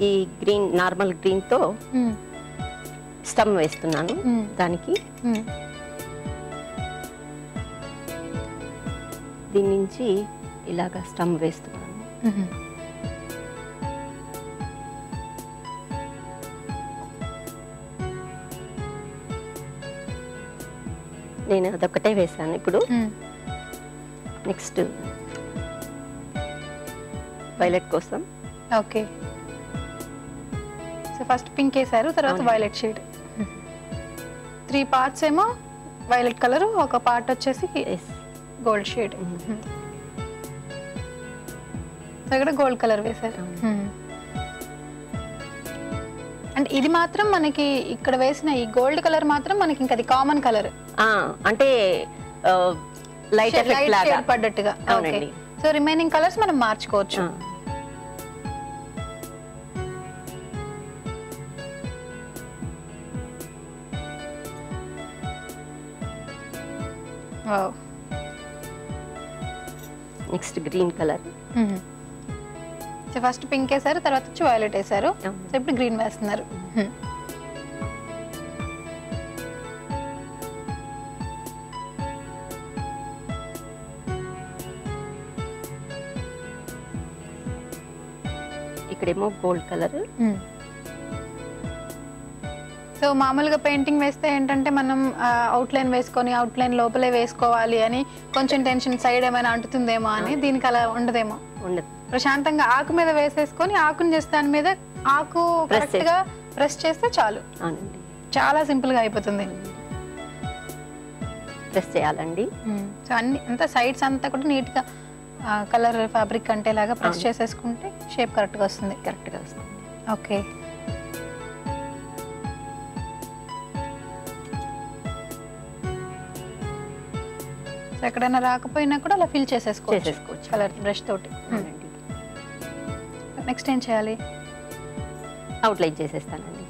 ఈ green normal గ్రీన్తో స్టమ్ వేస్తున్నాను. దానికి. దీని నుంచి ఇలాగా స్టమ్ వేస్తున్నాను. నేను అదొక్కటే వేసాను ఇప్పుడు. నెక్స్ట్. వైలెట్ కోసం. ఓకే. సో ఫస్ట్ పింక్ వేసారు తర్వాత. వైలెట్ షేడ్ త్రీ పార్ట్స్ ఏమో వైలెట్ కలర్ ఒక పార్ట్ వచ్చేసి గోల్డ్ షేడ్ ఇక్కడ గోల్డ్ కలర్ వేశారు. అవును. అంటే ఇది మాత్రం మనకి ఇక్కడ వేసిన ఈ గోల్డ్ కలర్ మాత్రం మనకి ఇంకా అది కామన్ కలర్ అంటే లైట్ ఎఫెక్ట్ లాగా. పడ్డట్టుగా. సో రిమైనింగ్ కలర్స్ మనం మార్చుకోవచ్చు. Next green colour first pink వేసారు తర్వాత వచ్చి వైలెట్ వేసారు. సో ఇప్పుడు గ్రీన్ వేస్తున్నారు మ్మ్. ఇక్కడేమో గోల్డ్ కలర్. సో మామూలుగా పెయింటింగ్ వేస్తే ఏంటంటే మనం అవుట్లైన్ వేసుకొని అవుట్లైన్ లోపలే వేసుకోవాలి అని కొంచెం టెన్షన్ సైడ్ ఏమైనా అంటుతుందేమో అని దీనికి అలా ఉండదేమో. ఉండదు. ప్రశాంతంగా ఆకు మీద వేసేసుకొని ఆకుని చేస్తే దాని మీద ఆకు కరెక్ట్గా ప్రెస్ చేస్తే చాలు. చాలా సింపుల్గా అయిపోతుంది. ప్రెస్ చేయాలండి. సో అన్ని అంతా సైడ్స్ అంతా కూడా నీట్గా కలర్ ఫ్యాబ్రిక్ అంటేలాగా ప్రెస్. చేసేసుకుంటే షేప్ కరెక్ట్గా వస్తుంది. కరెక్ట్గా వస్తుంది. ఓకే సో ఎక్కడైనా రాకపోయినా కూడా అలా ఫిల్ చేసేసుకోవచ్చు. కలర్ బ్రష్ తోటి. అవునండి నెక్స్ట్ ఏం చేయాలి? అవుట్లైన్ చేసేస్తానండి.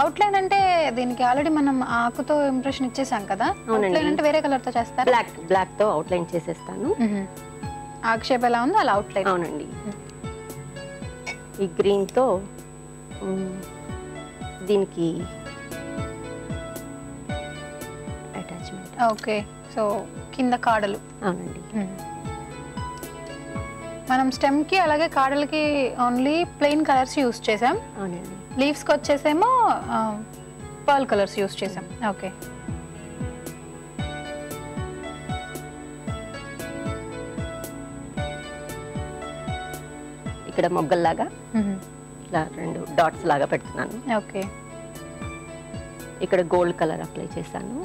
అవుట్లైన్ అంటే దీనికి ఆల్రెడీ మనం ఆకుతో ఇంప్రెషన్ ఇచ్చేసాం కదా. అవుట్లైన్ అంటే వేరే కలర్తో చేస్తారా? బ్లాక్ బ్లాక్తో అవుట్లైన్ చేసేస్తాను. ఆకు షేప్ ఎలా ఉందో అలా అవుట్లైన్ అవునండి. ఈ గ్రీన్తో దీనికి అటాచ్మెంట్ ఓకే సో కింద కాడలు. అవునండి. మనం స్టెమ్కి అలాగే కాడలకి ఓన్లీ ప్లెయిన్ కలర్స్ యూస్ చేసాం. అవునండి. లీవ్స్కి వచ్చేసేమో పర్ల్ కలర్స్ యూస్ చేసాం. ఓకే ఇక్కడ మొగ్గల్లాగా ఇలా రెండు డాట్స్ లాగా పెడుతున్నాను. ఓకే ఇక్కడ గోల్డ్ కలర్ అప్లై చేశాను.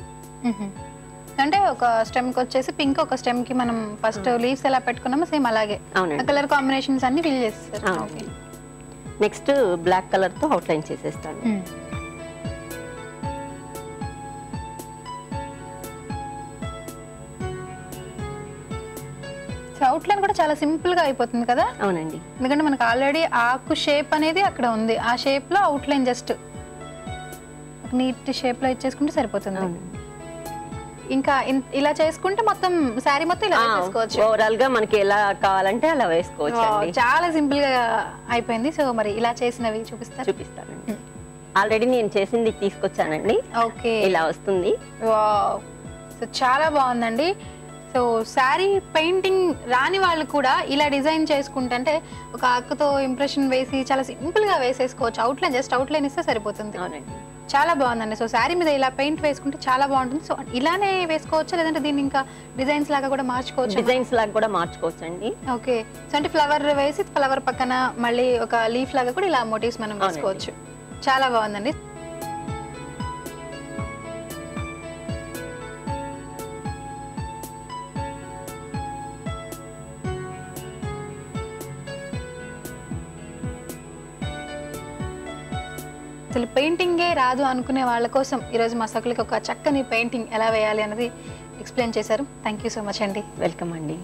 అంటే ఒక స్టెమ్కి వచ్చేసి పింక్ ఒక స్టెమ్కి మనం ఫస్ట్ లీవ్స్ ఎలా పెట్టుకున్నామో సేమ్ అలాగే. కలర్ కాంబినేషన్స్ అన్ని ఫిల్ చేస్తారు నెక్స్ట్ బ్లాక్ కలర్తో అవుట్లైన్ చేసేస్తాను. సో అవుట్లైన్ కూడా చాలా సింపుల్గా అయిపోతుంది కదా? అవునండి. ఎందుకంటే మనకు ఆల్రెడీ ఆకు షేప్ అనేది అక్కడ ఉంది. ఆ షేప్లో అవుట్లైన్ జస్ట్ నీట్ షేప్లో ఇచ్చేసుకుంటే సరిపోతుంది. ఇంకా ఇలా చేసుకుంటే మొత్తం శారీ మొత్తం ఇలా వేసుకోవచ్చు. ఓవరాల్గా మనకి ఎలా కావాలంటే అలా వేసుకోవచ్చు చాలా సింపుల్గా అయిపోయింది. సో మరి ఇలా చేసినవి చూపిస్తారు? చూపిస్తానండి. ఆల్రెడీ నేను చేసింది తీసుకొచ్చానండి. ఓకే. ఇలా వస్తుంది. సో చాలా బాగుందండి. సో శారీ పెయింటింగ్ రాని వాళ్ళు కూడా ఇలా డిజైన్ చేసుకుంటే అంటే ఒక ఆకుతో ఇంప్రెషన్ వేసి చాలా సింపుల్గా వేసేసుకోవచ్చు. అవుట్లైన్ జస్ట్ అవుట్లైన్ ఇస్తే సరిపోతుంది. అవునండి. చాలా బాగుందండి. సో శారీ మీద ఇలా పెయింట్ వేసుకుంటే చాలా బాగుంటుంది. సో ఇలానే వేసుకోవచ్చు? లేదంటే దీన్ని ఇంకా డిజైన్స్ లాగా కూడా మార్చుకోవచ్చు? డిజైన్స్ లాగా కూడా మార్చుకోవచ్చు అండి ఓకే. సో అంటే ఫ్లవర్ వేసి ఫ్లవర్ పక్కన మళ్ళీ ఒక లీఫ్ లాగా కూడా ఇలా మోటివ్స్ మనం. వేసుకోవచ్చు. చాలా బాగుందండి. అసలు పెయింటింగే రాదు అనుకునే వాళ్ళ కోసం ఈరోజు మా సకులకి ఒక చక్కని పెయింటింగ్ ఎలా వేయాలి అనేది ఎక్స్ప్లెయిన్ చేశారు. థ్యాంక్ యూ సో మచ్ అండి. వెల్కమ్ అండి.